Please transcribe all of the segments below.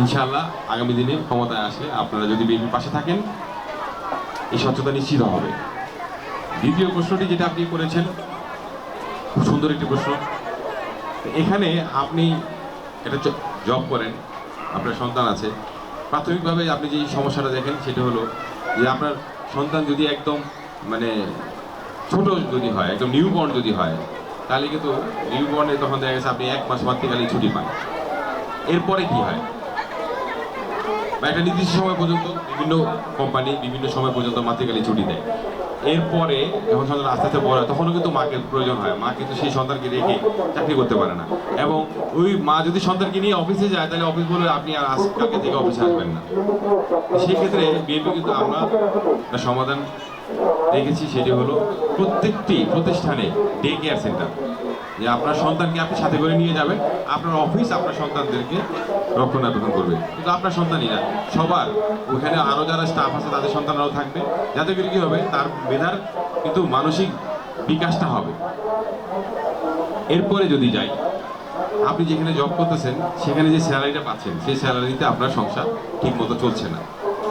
ইনশাআল্লাহ আগামী দিনে ক্ষমতায় আসলে আপনারা যদি বিএনপির পাশে থাকেন, এই স্বচ্ছতা নিশ্চিত হবে। দ্বিতীয় প্রশ্নটি যেটা আপনি করেছেন, খুব সুন্দর একটি প্রশ্ন। এখানে আপনি এটা জব করেন, আপনার সন্তান আছে। প্রাথমিকভাবে আপনি যে সমস্যাটা দেখেন, সেটা হলো যে আপনার সন্তান যদি একদম মানে ছোট যদি হয়, একদম নিউ বর্ন যদি হয়, তাহলে কিন্তু নিউ বর্নে তখন দেখা গেছে আপনি এক মাস মাতৃকালীন ছুটি পান। এরপরে কি হয়? বা একটা নির্দিষ্ট সময় পর্যন্ত বিভিন্ন কোম্পানি বিভিন্ন সময় পর্যন্ত মাতৃকালীন ছুটি দেয়। এরপরে যখন সন্তান আস্তে আস্তে বড় হয়, তখনও কিন্তু মাকে প্রয়োজন হয়। মা কিন্তু সেই সন্তানকে রেখে চাকরি করতে পারে না। এবং ওই মা যদি সন্তানকে নিয়ে অফিসে যায়, তাহলে অফিস বলে আপনি আর আজ কালকে থেকে অফিসে আসবেন না। সেক্ষেত্রে বিএনপি কিন্তু আমরা সমাধান দেখেছি, সেটি হলো প্রত্যেকটি প্রতিষ্ঠানে ডে কেয়ার সেন্টার যে আপনার সন্তানকে আপনি সাথে করে নিয়ে যাবেন, আপনার অফিস আপনার সন্তানদেরকে রক্ষণাবেক্ষণ করবে। কিন্তু আপনার সন্তানই না, সবার। ওখানে আরও যারা স্টাফ আছে, তাদের সন্তানরাও থাকবে। যাতে করে কী হবে, তার মেধার কিন্তু মানসিক বিকাশটা হবে। এরপরে যদি যাই, আপনি যেখানে জব করতেছেন, সেখানে যে স্যালারিটা পাচ্ছেন, সেই স্যালারিতে আপনার সংসার ঠিক মতো চলছে না।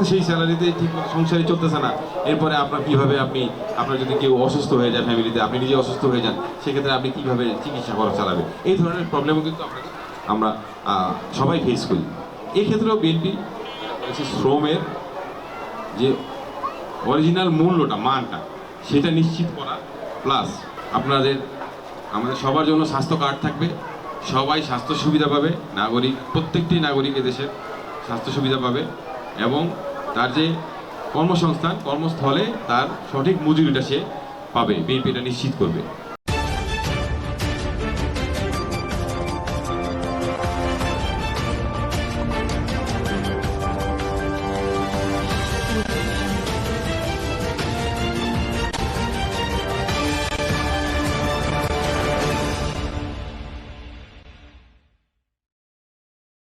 সেই স্যালারিতে ঠিক সংসারই চলতেছে না। এরপরে আপনার কীভাবে আপনি, আপনার যদি কেউ অসুস্থ হয়ে যায় ফ্যামিলিতে আপনি নিজে অসুস্থ হয়ে যান, সেক্ষেত্রে আপনি কীভাবে চিকিৎসা খরচ চালাবেন? এই ধরনের প্রবলেমও কিন্তু আমরা সবাই ফেস করি। এক্ষেত্রেও বিএনপি শ্রমের যে অরিজিনাল মূল্যটা, মানটা, সেটা নিশ্চিত করা। প্লাস আপনাদের, আমাদের সবার জন্য স্বাস্থ্য কার্ড থাকবে। সবাই স্বাস্থ্য সুবিধা পাবে। নাগরিক, প্রত্যেকটি নাগরিক এদেশের স্বাস্থ্য সুবিধা পাবে। এবং তার যে কর্মসংস্থান কর্মস্থলে তার সঠিক মজুরিটা সে পাবে বিএনপি এটা নিশ্চিত করবে।